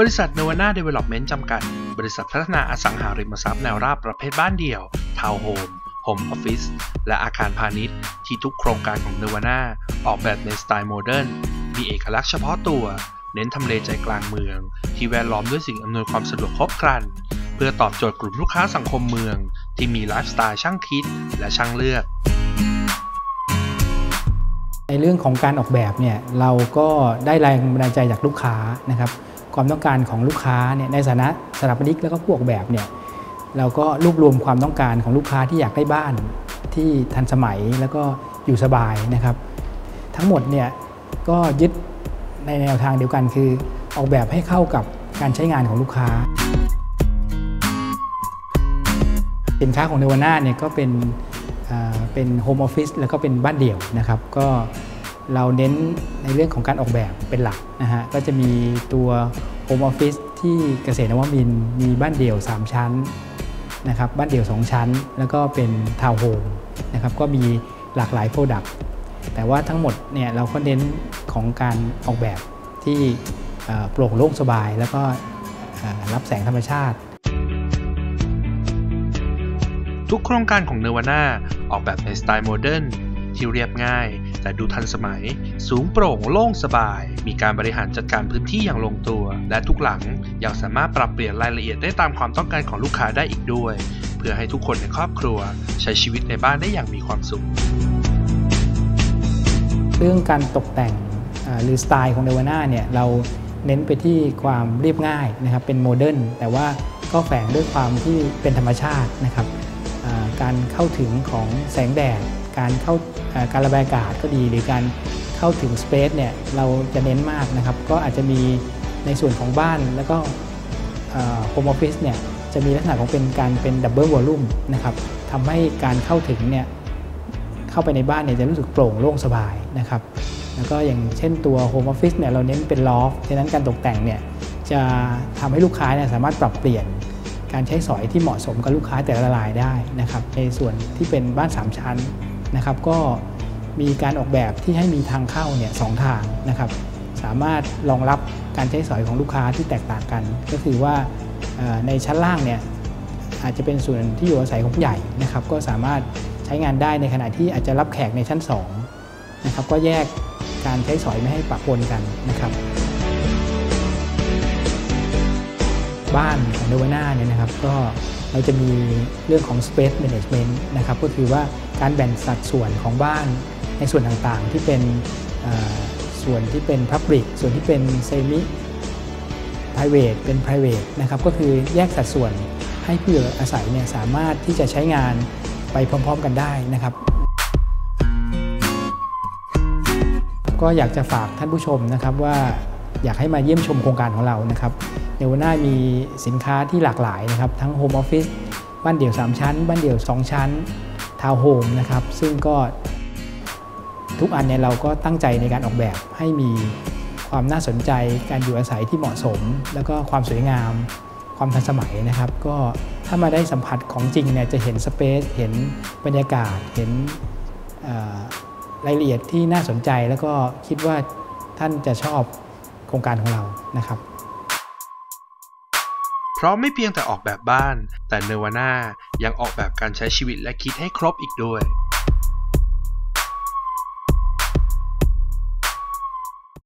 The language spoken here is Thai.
บริษัท n นวาน่าเดเวล็อปเมนต์จำกัด บริษัทพัฒนาอสังหาริมทรัพย์แนวราบประเภทบ้านเดี่ยว ทาวน์โฮม โฮมออฟฟิศ และอาคารพาณิชย์ ที่ทุกโครงการของ n นวาน่าออกแบบในสไตล์โมเดิร์น มีเอกลักษณ์เฉพาะตัว เน้นทำเลใจกลางเมือง ที่แวดล้อมด้วยสิ่งอำนวยความสะดวกครบครัน เพื่อตอบโจทย์กลุ่มลูกค้าสังคมเมือง ที่มีไลฟ์สไตล์ช่างคิดและช่างเลือกในเรื่องของการออกแบบเนี่ยเราก็ได้แรงบันดาลใจจากลูกค้านะครับ ความต้องการของลูกค้าเนี่ยในฐานะสถาปนิกแล้วก็ผู้ออกแบบเนี่ยเราก็รวบรวมความต้องการของลูกค้าที่อยากได้บ้านที่ทันสมัยแล้วก็อยู่สบายนะครับ ทั้งหมดเนี่ยก็ยึดในแนวทางเดียวกันคือออกแบบให้เข้ากับการใช้งานของลูกค้า สินค้าของเนวาน่าเนี่ยก็เป็นเป็นโฮมออฟฟิศแล้วก็เป็นบ้านเดี่ยวนะครับ ก็ เราเน้นในเรื่องของการออกแบบเป็นหลักนะฮะก็จะมีตัวโฮมออฟฟิศที่เกษตรนวมินทร์มีบ้านเดี่ยว 3 ชั้นนะครับบ้านเดี่ยว 2 ชั้น แล้วก็เป็นทาวน์โฮมนะครับก็มีหลากหลายโปรดักต์แต่ว่าทั้งหมดเนี่ยเราก็เน้นของการออกแบบที่โปร่งโล่งสบายแล้วก็รับแสงธรรมชาติ ทุกโครงการของเนวาน่าออกแบบในสไตล์โมเดิร์นที่เรียบง่าย แต่ดูทันสมัย สูงโปร่งโล่งสบาย มีการบริหารจัดการพื้นที่อย่างลงตัว และทุกหลังยังสามารถปรับเปลี่ยนรายละเอียดได้ตามความต้องการของลูกค้าได้อีกด้วย เพื่อให้ทุกคนในครอบครัว ใช้ชีวิตในบ้านได้อย่างมีความสุข เรื่องการตกแต่งหรือสไตล์ของเนวาน่าเนี่ยเราเน้นไปที่ความเรียบง่ายนะครับเป็นโมเดิร์นแต่ว่าก็แฝงด้วยความที่เป็นธรรมชาตินะครับการเข้าถึงของแสงแดด การเข้า การระบายอากาศก็ดีหรือการเข้าถึงสเปซเนี่ยเราจะเน้นมากนะครับ ก็อาจจะมีในส่วนของบ้านแล้วก็โฮมออฟฟิศเนี่ยจะมีลักษณะของเป็นการเป็นดับเบิลวอลลุ่มนะครับทำให้การเข้าถึงเนี่ยเข้าไปในบ้านเนี่ยจะรู้สึกโปร่งโล่งสบายนะครับ แล้วก็อย่างเช่นตัว Home Office เนี่ยเราเน้นเป็นลอฟฉะนั้นการตกแต่งเนี่ยจะทำให้ลูกค้าเนี่ยสามารถปรับเปลี่ยนการใช้สอยที่เหมาะสมกับลูกค้าแต่ละรายได้นะครับในส่วนที่เป็นบ้าน 3 ชั้น นะครับก็มีการออกแบบที่ให้มีทางเข้าเนี่ยสองทางนะครับ สามารถรองรับการใช้สอยของลูกค้าที่แตกต่างกัน ก็คือว่าในชั้นล่างเนี่ยอาจจะเป็นส่วนที่อยู่อาศัยของผู้ใหญ่นะครับ ก็สามารถใช้งานได้ในขณะที่อาจจะรับแขกในชั้น2นะครับก็แยกการใช้สอยไม่ให้ปะปนกันนะครับ บ้านของเนวาน่าเนี่ยนะครับก็เราจะมีเรื่องของ Space Management นะครับก็คือว่าการแบ่งสัดส่วนของบ้านในส่วนต่างๆ ที่เป็นส่วนที่เป็น Public ส่วนที่เป็น Semi private เป็น private นะครับก็คือแยกสัดส่วนให้ผู้อยู่อาศัยเนี่ยสามารถที่จะใช้งานไปพร้อมๆกันได้นะครับ ก็อยากจะฝากท่านผู้ชมนะครับว่า อยากให้มาเยี่ยมชมโครงการของเรานะครับเนวน่ามีสินค้าที่หลากหลายนะครับ ทั้งโฮมออฟฟิศบ้านเดี่ยว 3 ชั้น บ้านเดี่ยว 2 ชั้น ทาวน์โฮมนะครับ ซึ่งก็ทุกอันเนี่ยเราก็ตั้งใจในการออกแบบให้มีความน่าสนใจการอยู่อาศัยที่เหมาะสม แล้วก็ความสวยงาม ความทันสมัยนะครับ ก็ถ้ามาได้สัมผัสของจริงเนี่ยจะเห็นสเปซเห็นบรรยากาศเห็นรายละเอียดที่น่าสนใจแล้วก็คิดว่าท่านจะชอบ รงการของเรานะครับ เพราะไม่เพียงแต่ออกแบบบ้าน แต่เนวาน่ายังออกแบบการใช้ชีวิตและคิดให้ครบอีกด้วย